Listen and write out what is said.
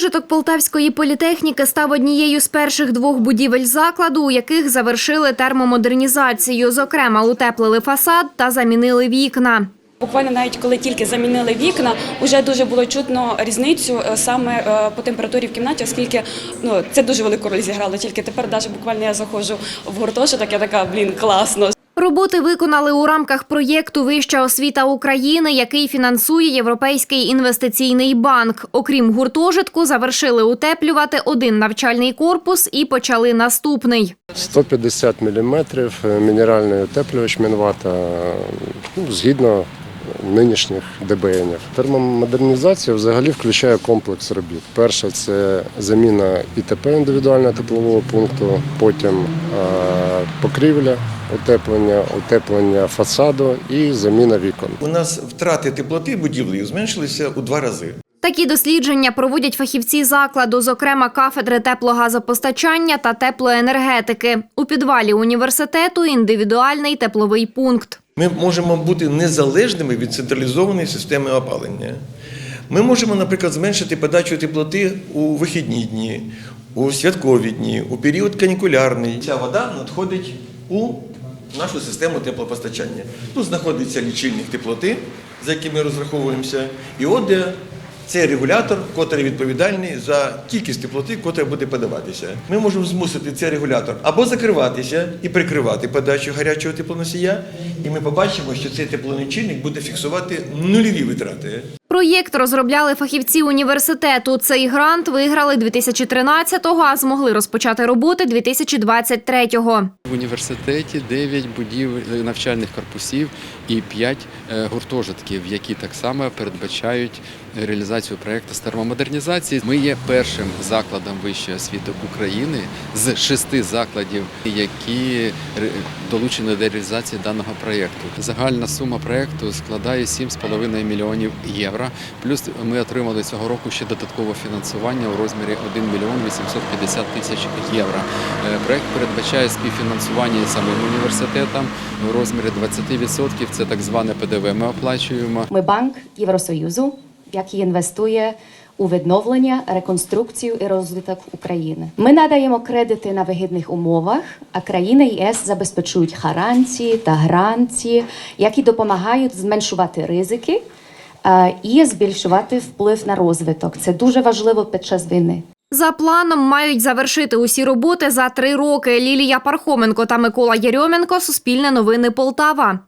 Гуртожиток Полтавської політехніки став однією з перших двох будівель закладу, у яких завершили термомодернізацію. Зокрема, утеплили фасад та замінили вікна. Буквально навіть коли тільки замінили вікна, вже дуже було чутно різницю е, саме е, по температурі в кімнаті, оскільки ну це дуже велику роль зіграло. Тільки тепер, навіть буквально я заходжу в гуртожиток, я така блін, класно. Роботи виконали у рамках проєкту Вища освіта України, який фінансує Європейський інвестиційний банк. Окрім гуртожитку, завершили утеплювати один навчальний корпус і почали наступний. 150 мм мінеральний утеплювач Мінвата ну, згідно нинішніх ДБНів. Термомодернізація взагалі включає комплекс робіт. Перше це заміна ІТП індивідуального теплового пункту, потім е, покрівля, утеплення, утеплення фасаду і заміна вікон. У нас втрати теплоти будівлею зменшилися у два рази. Такі дослідження проводять фахівці закладу, зокрема кафедри теплогазопостачання та теплоенергетики. У підвалі університету індивідуальний тепловий пункт. Ми можемо бути незалежними від централізованої системи опалення. Ми можемо, наприклад, зменшити подачу теплоти у вихідні дні, у святкові дні, у період канікулярний. Ця вода надходить у нашу систему теплопостачання. Тут знаходиться лічильник теплоти, за яким ми розраховуємося, і от цей регулятор, котрий відповідальний за кількість теплоти, котра буде подаватися. Ми можемо змусити цей регулятор або закриватися і прикривати подачу гарячого теплоносія, і ми побачимо, що цей теплонічильник буде фіксувати нульові витрати. Проєкт розробляли фахівці університету. Цей грант виграли 2013-го, а змогли розпочати роботи 2023-го. В університеті 9 будівель навчальних корпусів і 5 е, гуртожитків, які так само передбачають реалізацію проєкту з термомодернізації. Ми є першим закладом вищої освіти України з шести закладів, які ре- долучені до реалізації даного проєкту. Загальна сума проєкту складає 7,5 мільйонів євро. Плюс ми отримали цього року ще додаткове фінансування у розмірі 1 мільйон 850 тисяч євро. Е, Проект передбачає співфінансування самим університетам у розмірі 20%. Це так зване ПДВ. Ми оплачуємо. Ми банк Євросоюзу, який інвестує у відновлення, реконструкцію і розвиток України. Ми надаємо кредити на вигідних умовах, а країни ЄС забезпечують гарантії та гранті, які допомагають зменшувати ризики і збільшувати вплив на розвиток. Це дуже важливо під час війни. За планом мають завершити усі роботи за три роки. Лілія Пархоменко та Микола Єрьоменко. Суспільне новини Полтава.